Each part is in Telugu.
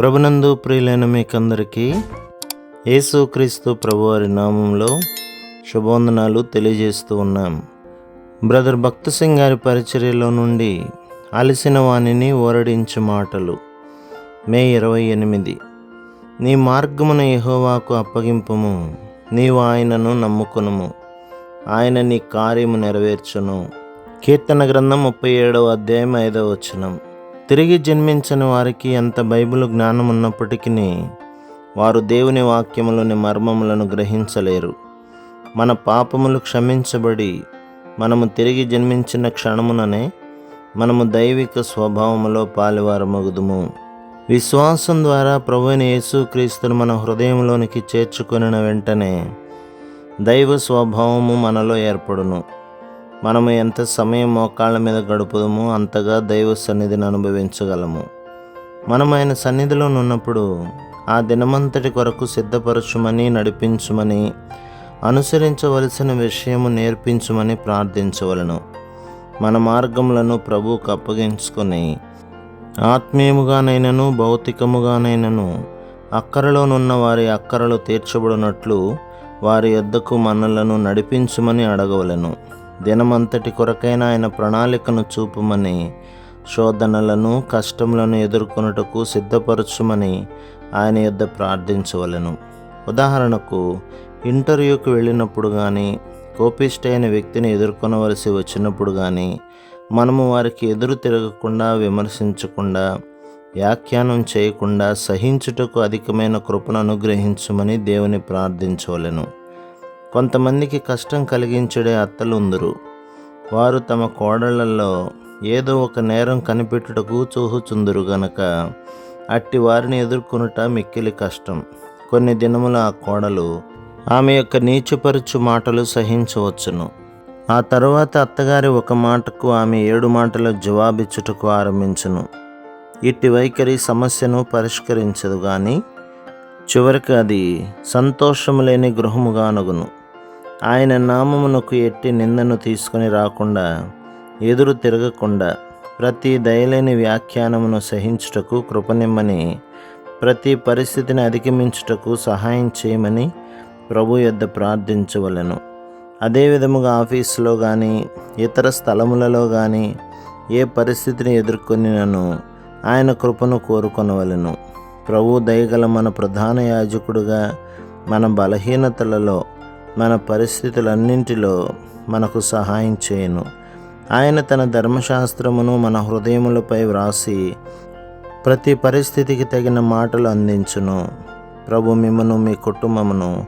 ప్రభునందు ప్రియులైన మీకందరికీ యేసుక్రీస్తు ప్రభువారి నామంలో శుభవందనాలు తెలియజేస్తూ ఉన్నాం. బ్రదర్ భక్త సింగ్ గారి పరిచర్యలో నుండి అలసిన వాణిని ఓరడించు మాటలు. మే ఇరవై ఎనిమిది. నీ మార్గమున యహోవాకు అప్పగింపము. నీవు ఆయనను నమ్ముకునుము. ఆయన నీ కార్యము నెరవేర్చును. కీర్తన గ్రంథం ముప్పై ఏడవ అధ్యాయం ఐదవ వచనం. తిరిగి జన్మించని వారికి ఎంత బైబిల్ జ్ఞానం ఉన్నప్పటికీ వారు దేవుని వాక్యములోని మర్మములను గ్రహించలేరు. మన పాపములు క్షమించబడి మనము తిరిగి జన్మించిన క్షణముననే మనము దైవిక స్వభావములో పాలివారమగుదుము. విశ్వాసం ద్వారా ప్రభువైన యేసుక్రీస్తును మన హృదయంలోనికి చేర్చుకొనిన వెంటనే దైవ స్వభావము మనలో ఏర్పడును. మనము ఎంత సమయం మోకాళ్ళ మీద గడుపుదమో అంతగా దైవ సన్నిధిని అనుభవించగలము. మనం ఆయన సన్నిధిలో ఉన్నప్పుడు ఆ దినమంతటి కొరకు సిద్ధపరచుమని నడిపించుమని అనుసరించవలసిన విషయము నేర్పించుమని ప్రార్థించవలను. మన మార్గములను ప్రభువుకు అప్పగించుకొని ఆత్మీయముగానైనను భౌతికముగానైనను అక్కరలోనున్న వారి అక్కరలు తీర్చబడినట్లు వారి యొద్దకు మనలను నడిపించుమని అడగవలను. దినమంతటి కొరకైన ఆయన ప్రణాళికను చూపమని శోధనలను కష్టములను ఎదుర్కొనుటకు సిద్ధపరచుమని ఆయన యొద్ద ప్రార్థించవలను. ఉదాహరణకు ఇంటర్వ్యూకి వెళ్ళినప్పుడు కానీ కోపిష్ట అయిన వ్యక్తిని ఎదుర్కొనవలసి వచ్చినప్పుడు కానీ మనము వారికి ఎదురు తిరగకుండా విమర్శించకుండా వ్యాఖ్యానం చేయకుండా సహించుటకు అధికమైన కృపను అనుగ్రహించమని దేవుని ప్రార్థించవలెను. కొంతమందికి కష్టం కలిగించడే అత్తలుందురు. వారు తమ కోడళ్ళలో ఏదో ఒక నేరం కనిపెట్టుటకు చూహుచుందురు గనక అట్టి వారిని ఎదుర్కొనుట మిక్కిలి కష్టం. కొన్ని దినముల ఆ కోడలు ఆమె యొక్క నీచుపరుచు మాటలు సహించవచ్చును. ఆ తరువాత అత్తగారి ఒక మాటకు ఆమె ఏడు మాటల జవాబిచ్చుటకు ఆరంభించును. ఇట్టి వైఖరి సమస్యను పరిష్కరించదు కానీ చివరికి అది సంతోషము లేని గృహముగానగును. ఆయన నామమునకు ఎట్టి నిందను తీసుకొని రాకుండా ఎదురు తిరగకుండా ప్రతి దయలేని వ్యాఖ్యానమును సహించుటకు కృపనిమ్మని ప్రతి పరిస్థితిని అధిగమించుటకు సహాయం చేయమని ప్రభు యొద్ద ప్రార్థించవలెను. అదే విధముగా ఆఫీసులో కానీ ఇతర స్థలములలో కానీ ఏ పరిస్థితిని ఎదుర్కొనినను ఆయన కృపను కోరుకొనవలెను. ప్రభు దయగల మన ప్రధాన యాజకుడుగా మన బలహీనతలలో మన పరిస్థితులన్నింటిలో మనకు సహాయం చేయను. ఆయన తన ధర్మశాస్త్రమును మన హృదయములపై వ్రాసి ప్రతి పరిస్థితికి తగిన మాటలు అందించును. ప్రభు మిమ్మను మీ కుటుంబమును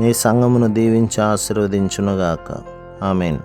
మీ సంఘమును దీవించి ఆశీర్వదించునుగాక. ఆమెన్.